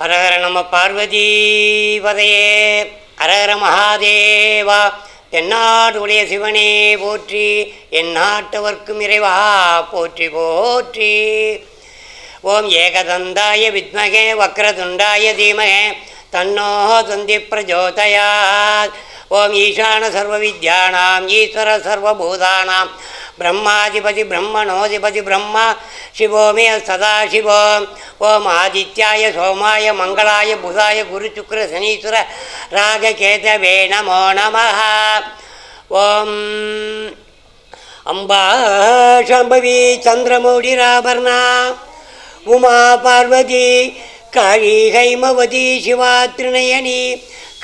ஹரஹர நம பார்வதி வதையே. ஹரஹர மகாதேவா தென்னாடுடைய சிவனே போற்றி என் நாட்டவர்க்கும் இறைவா போற்றி போற்றி. ஓம் ஏகதந்தாய வித்மகே வக்ரதுண்டாய தீமகே தன்னோ தந்தி பிரஜோதயாத். ஓம் ஈசான சர்வ வித்யானாம் ஈஸ்வர சர்வபூதானாம் பிரம்மாதிபதி பிரம்மணோதிபதி பிரம்மா சிவோமே மே ஓம் ஆதித்யாய சோமாய மங்களாய புதாய குரு சுக்ர சனீஸ்வர ராககேதவே நமோ நம ஓம் அம்பா சம்பவி சந்திரமௌடி ராபர்ணா உமா பார்வதி காளி ஹைமவதி சிவா திருநயனி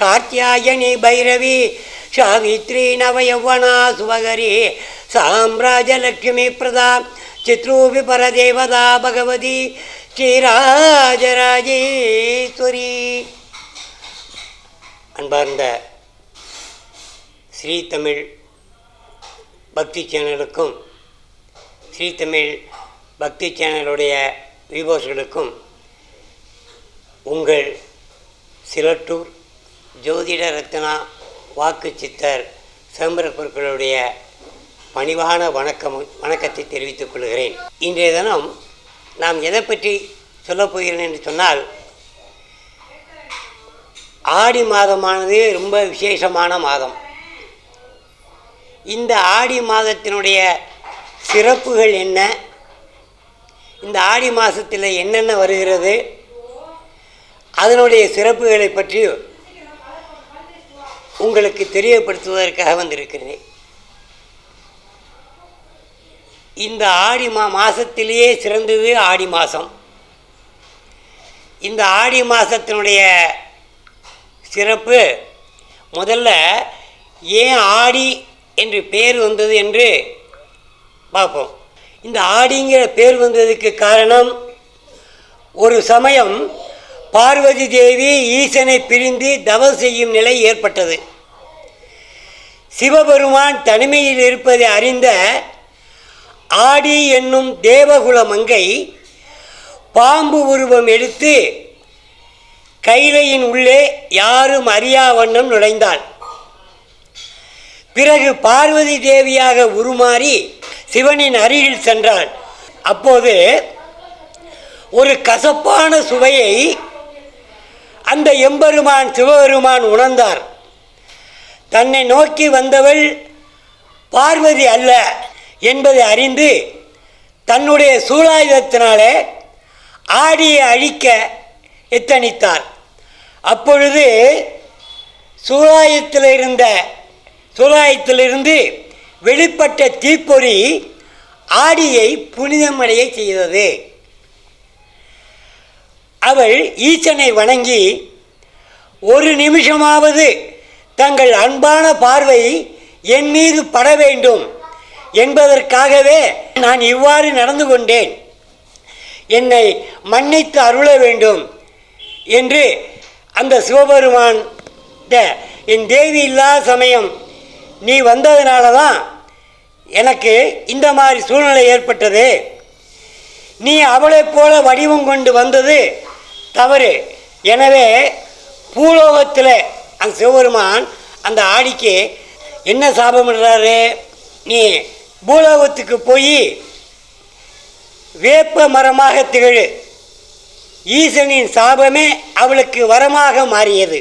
கார்த்தியாயனி பைரவி சாவித்ரி நவயௌவனா சுபகரி சாம்ராஜலக்ஷ்மி பிரதா சித்ரூபி பரதேவதா பகவதி ஸ்ரீராஜராஜேஸ்வரி. அன்பார்ந்த ஸ்ரீ தமிழ் பக்தி சேனலுக்கும் ஸ்ரீ தமிழ் பக்தி சேனலுடைய வியூவர்ஸ்களுக்கும் உங்கள் சிலட்டூர் ஜோதிட ரத்னா வாக்கு சித்தர் சிதம்பர பணிவான வணக்கம் வணக்கத்தை தெரிவித்துக் கொள்கிறேன். இன்றைய தினம் நாம் எதை பற்றி சொல்லப் போகிறேன் என்று சொன்னால் ஆடி மாதமானது ரொம்ப விசேஷமான மாதம். இந்த ஆடி மாதத்தினுடைய சிறப்புகள் என்ன? இந்த ஆடி மாதத்தில் என்னென்ன வருகிறது? அதனுடைய சிறப்புகளை பற்றி உங்களுக்கு தெரியப்படுத்துவதற்காக வந்திருக்கிறேன். இந்த ஆடி மா மாதத்திலேயே சிறந்தது ஆடி மாதம் இந்த ஆடி மாதத்தினுடைய சிறப்பு முதல்ல ஏன் ஆடி என்று பேர் வந்தது என்று பார்ப்போம். இந்த ஆடிங்கிற பேர் வந்ததுக்கு காரணம் ஒரு சமயம் பார்வதி தேவி ஈசனை பிரிந்து தவம் செய்யும் நிலை ஏற்பட்டது. சிவபெருமான் தனிமையில் இருப்பதை அறிந்த ஆடி என்னும் தேவகுல மங்கை பாம்பு உருவம் எடுத்து கைலையின் உள்ளே யாரும் அறியா வண்ணம் நுழைந்தாள். பிறகு பார்வதி தேவியாக உருமாறி சிவனின் அருகில் சென்றாள். அப்போது ஒரு கசப்பான சுவையை அந்த எம்பெருமான் சிவபெருமான் உணர்ந்தார். தன்னை நோக்கி வந்தவள் பார்வதி அல்ல என்பதை அறிந்து தன்னுடைய சூலாயுதத்தினாலே ஆடியை அழிக்க எத்தனித்தார் அப்பொழுது சூழாயத்தில் இருந்த சூலாயத்திலிருந்து வெளிப்பட்ட தீப்பொறி ஆடியை புனிதமடைய செய்தது. அவள் ஈசனை வணங்கி ஒரு நிமிஷமாவது தங்கள் அன்பான பார்வை என் மீது பட வேண்டும் என்பதற்காகவே நான் இவ்வாறு நடந்து கொண்டேன். என்னை மன்னித்து அருள வேண்டும் என்று அந்த சிவபெருமான் என் தேவி இல்லாத சமயம் நீ வந்ததுனால தான் எனக்கு இந்த மாதிரி சூழ்நிலை ஏற்பட்டது. நீ அவளைப் போல வடிவம் கொண்டு வந்தது தவறு. எனவே பூலோகத்தில் அந்த சிவபெருமான் அந்த ஆடிக்கு என்ன சாபமிடுறாரு நீ பூலோகத்துக்கு போய் வேப்ப மரமாக திகழு. ஈசனின் சாபமே அவளுக்கு வரமாக மாறியது.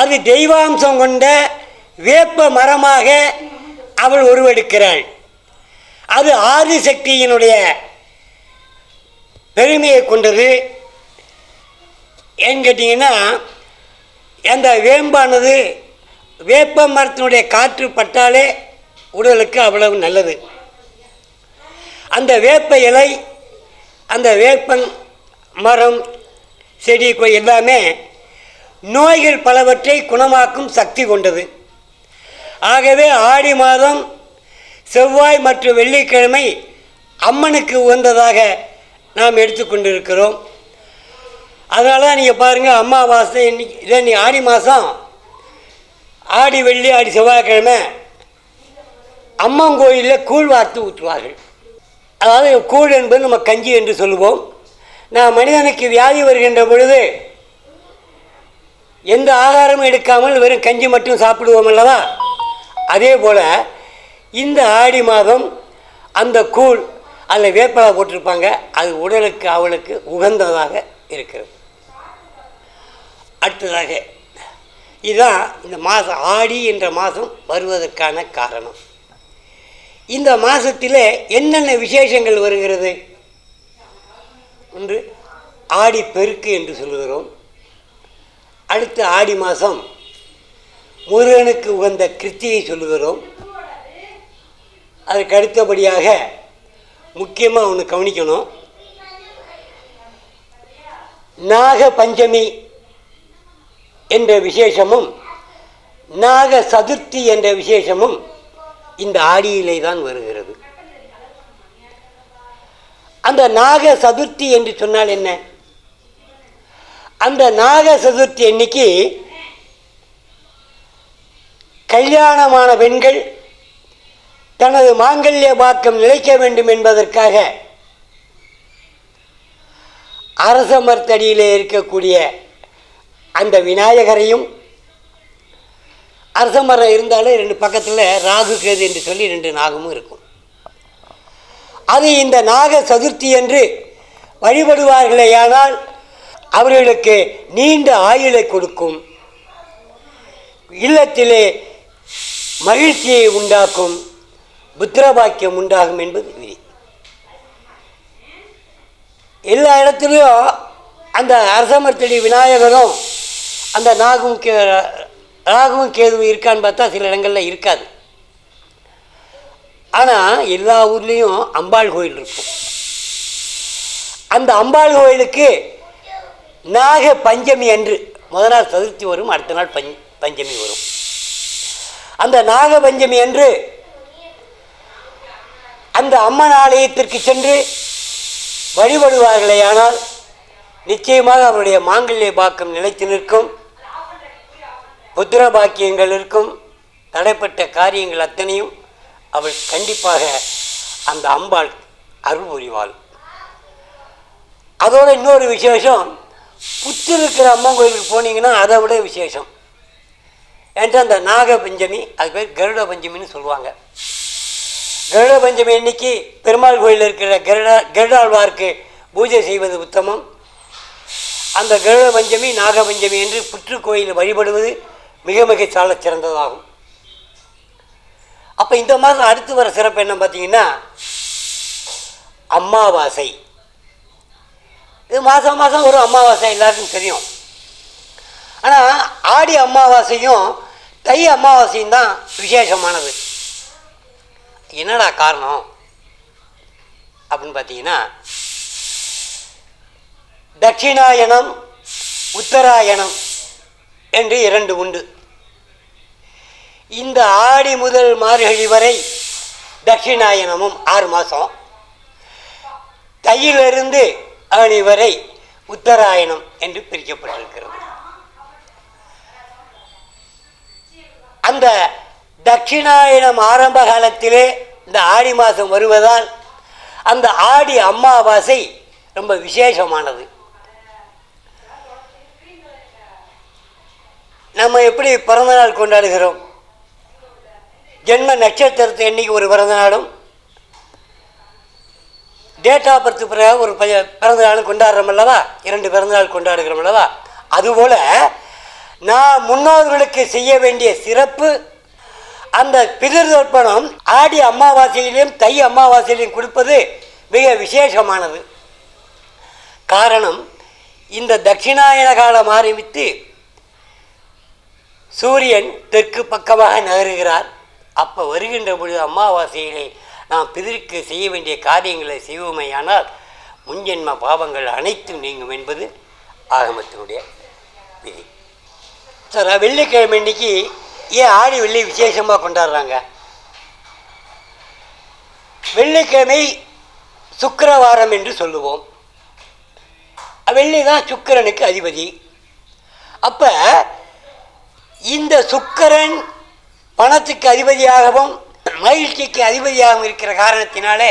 அது தெய்வாம்சம் கொண்ட வேப்ப மரமாக அவள் உருவெடுக்கிறாள். அது ஆதிசக்தியினுடைய பெருமையை கொண்டது. ஏன்னு கேட்டிங்கன்னா அந்த வேம்பானது வேப்ப மரத்தினுடைய காற்று பட்டாலே உடலுக்கு அவ்வளவு நல்லது. அந்த வேப்ப இலை அந்த வேப்ப மரம் செடி கொ- எல்லாமே நோய்கள் பலவற்றை குணமாக்கும் சக்தி கொண்டது. ஆகவே ஆடி மாதம் செவ்வாய் மற்றும் வெள்ளிக்கிழமை அம்மனுக்கு உகந்ததாக நாம் எடுத்துக்கொண்டிருக்கிறோம் அதனால தான் நீங்கள் பாருங்கள் அம்மாவாசை இன்னைக்கு இதே நீ ஆடி மாதம் ஆடி வெள்ளி ஆடி செவ்வாய்க்கிழமை அம்மன் கோயிலில் கூழ் வார்த்து ஊற்றுவார்கள். அதாவது கூழ் என்பது நம்ம கஞ்சி என்று சொல்லுவோம். நான் மனிதனுக்கு வியாதி வருகின்ற பொழுது எந்த ஆகாரமும் எடுக்காமல் வெறும் கஞ்சி மட்டும் சாப்பிடுவோம் அல்லவா? அதே போல் இந்த ஆடி மாதம் அந்த கூழ் அதில் வேப்பலை போட்டிருப்பாங்க. அது உடலுக்கு அவளுக்கு உகந்ததாக இருக்கிறது. அடுத்ததாக இதுதான் இந்த மாதம் ஆடி என்ற மாதம் வருவதற்கான காரணம். இந்த மாதத்தில் என்னென்ன விசேஷங்கள் வருகிறது? ஒன்று ஆடி பெருக்கு என்று சொல்லுகிறோம். அடுத்து ஆடி மாதம் முருகனுக்கு உகந்த கிருத்தியை சொல்லுகிறோம். அதுக்கு அடுத்தபடியாக முக்கியமாக ஒன்று கவனிக்கணும். நாக பஞ்சமி என்ற விசேஷமும் நாக சதுர்த்தி என்ற விசேஷமும் இந்த ஆடியிலே தான் வருகிறது. அந்த நாக சதுர்த்தி என்று சொன்னால் என்ன? அந்த நாக சதுர்த்தி அன்னைக்கு கல்யாணமான பெண்கள் தனது மாங்கல்ய பாக்கம் நிலைக்க வேண்டும் என்பதற்காக அரச மரத்தடியிலே இருக்கக்கூடிய அந்த விநாயகரையும் அரச மரம் இருந்தாலும் ரெண்டு பக்கத்தில் ராகு கேது என்று சொல்லி ரெண்டு நாகமும் இருக்கும். அது இந்த நாக சதுர்த்தி என்று வழிபடுவார்களேயானால் அவர்களுக்கு நீண்ட ஆயுளை கொடுக்கும். இல்லத்திலே மகிழ்ச்சியை உண்டாக்கும் புத்திரபாக்கியம் உண்டாகும் என்பது விதி. எல்லா இடத்துலையும் அந்த அரசமர்த்தடி விநாயகரும் அந்த நாகும் கே ராகுவும் கேதுவும் இருக்கான்னு பார்த்தா சில இடங்களில் இருக்காது. ஆனால் எல்லா ஊர்லேயும் அம்பாள் கோயில் இருக்கும். அந்த அம்பாள் கோயிலுக்கு நாக பஞ்சமி அன்று முதல் நாள் சதுர்த்தி வரும் அடுத்த நாள் பஞ் பஞ்சமி வரும். அந்த நாக பஞ்சமி அன்று அந்த அம்மன் ஆலயத்திற்கு சென்று வழிபடுவார்களே ஆனால் நிச்சயமாக அவருடைய மாங்கல்ய பாக்கம் நிலைத்து நிற்கும். புத்திர பாக்கியங்கள் இருக்கும். தடைப்பட்ட காரியங்கள் அத்தனையும் அவள் கண்டிப்பாக அந்த அம்பாள் அருள் புரிவாள். அதோட இன்னொரு விசேஷம் புத்து இருக்கிற அம்மன் கோயிலுக்கு போனீங்கன்னா அதை விட விசேஷம். என்று அந்த நாக பஞ்சமி அது பேர் கருட பஞ்சமின்னு சொல்லுவாங்க. கருட பஞ்சமி அன்னைக்கு பெருமாள் கோயிலில் இருக்கிற கருட கருடாழ்வார்க்கு பூஜை செய்வது உத்தமம். அந்த கருட பஞ்சமி நாக பஞ்சமி என்று புற்று கோயிலில் வழிபடுவது மிக மிக சால சிறந்ததாகும். அப்போ இந்த மாதம் அடுத்து வர சிறப்பு என்ன பார்த்தீங்கன்னா அமாவாசை இது மாதம் மாதம் ஒரு அமாவாசை எல்லாருக்கும் தெரியும். ஆனால் ஆடி அமாவாசையும் தை அமாவாசையும் தான் விசேஷமானது. என்னடா காரணம்? அப்படின்னு பார்த்தீங்கன்னா தட்சிணாயனம் உத்தராயணம் என்று இரண்டு உண்டு. இந்த ஆடி முதல் மார்கழி வரை தட்சிணாயனமும் ஆறு மாதம் தையிலிருந்து ஆணி வரை உத்தராயணம் என்று பிரிக்கப்பட்டிருக்கிறது. அந்த தட்சிணாயனம் ஆரம்ப காலத்திலே இந்த ஆடி மாதம் வருவதால் அந்த ஆடி அம்மாவாசை ரொம்ப விசேஷமானது. நம்ம எப்படி பிறந்தநாள் கொண்டாடுகிறோம்? ஜென்ம நட்சத்திரத்தை என்றைக்கு ஒரு பிறந்த நாளும்? டேட் ஆஃப் பர்த் பிறகு ஒரு பிறந்தநாளும் பிறந்த நாளும் கொண்டாடுறோம் அல்லவா? இரண்டு பிறந்தநாள் கொண்டாடுகிறோம் அல்லவா? அதுபோல் நான் முன்னோர்களுக்கு செய்ய வேண்டிய சிறப்பு அந்த பிதிர்தர்ப்பணம் ஆடி அமாவாசையிலையும் தை அமாவாசையிலையும் கொடுப்பது மிக விசேஷமானது. காரணம் இந்த தட்சிணாயன காலம் ஆரம்பித்து சூரியன் தெற்கு பக்கமாக நகருகிறார். அப்போ வருகின்ற பொழுது அமாவாசையிலே நாம் பிதருக்கு செய்ய வேண்டிய காரியங்களை செய்வோமேயானால் முன்ஜென்ம பாவங்கள் அனைத்தும் நீங்கும் என்பது ஆகமத்தினுடைய விதி. சார் வெள்ளிக்கிழமை இன்னைக்கு ஏன் ஆடி வெள்ளி விசேஷமாக கொண்டாடுறாங்க? வெள்ளிக்கிழமை சுக்கரவாரம் என்று சொல்லுவோம். வெள்ளி தான் சுக்கிரனுக்கு அதிபதி. அப்போ இந்த சுக்கிரன் பணத்துக்கு அதிபதியாகவும் மகிழ்ச்சிக்கு அதிபதியாகவும் இருக்கிற காரணத்தினாலே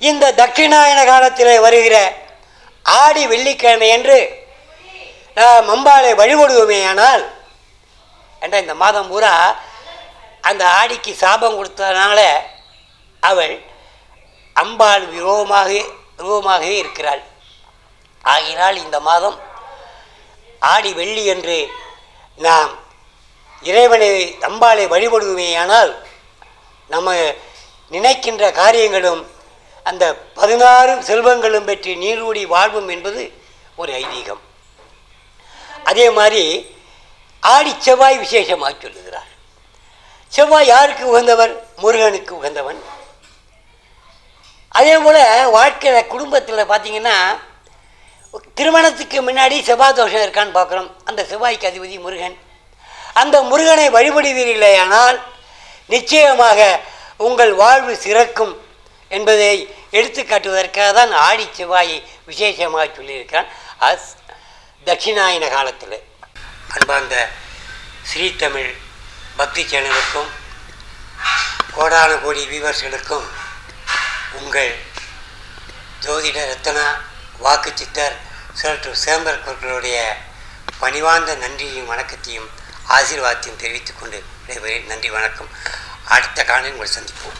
இந்த தட்சிணாயன காலத்தில் வருகிற ஆடி வெள்ளிக்கிழமை என்று நாம் அம்பாளை வழிபடுவோமேயானால் என்ற இந்த மாதம் பூரா அந்த ஆடிக்கு சாபம் கொடுத்ததுனால அவள் அம்பாள் விரோமாக ரூபமாகவே இருக்கிறாள். ஆகினால் இந்த மாதம் ஆடி வெள்ளி என்று நாம் இறைவனை அம்பாளை வழிபடுவோமேயானால் நம்ம நினைக்கின்ற காரியங்களும் அந்த பதினாறு செல்வங்களும் பெற்று நீரூடி வாழ்வும் என்பது ஒரு ஐதீகம். அதே மாதிரி ஆடி செவ்வாய் விசேஷமாக சொல்லுகிறார். செவ்வாய் யாருக்கு உகந்தவர்? முருகனுக்கு உகந்தவன். அதே போல் வாழ்க்கையில் குடும்பத்தில் பார்த்தீங்கன்னா திருமணத்துக்கு முன்னாடி செவ்வாய் தோஷம் இருக்கான்னு பார்க்குறோம் அந்த செவ்வாய்க்கு அதிபதி முருகன். அந்த முருகனை வழிபடுவீர்களேயானால் நிச்சயமாக உங்கள் வாழ்வு சிறக்கும் என்பதை எடுத்து காட்டுவதற்காக தான் ஆடி செவ்வாயை விசேஷமாக சொல்லியிருக்கான் அஸ் தட்சிணாயன காலத்தில். அன்பார்ந்த ஸ்ரீதமிழ் பக்தி சேனலுக்கும் கோடான கோடி வியூவர்ஸ்களுக்கும் உங்கள் ஜோதிட ரத்னா வாக்கு சித்தர் சுழற்று சேம்பர் பொருட்களுடைய பணிவார்ந்த நன்றியையும் வணக்கத்தையும் ஆசீர்வாதத்தையும் தெரிவித்துக் கொண்டு நன்றி வணக்கம். அடுத்த காலையில் உங்களை சந்திப்போம்.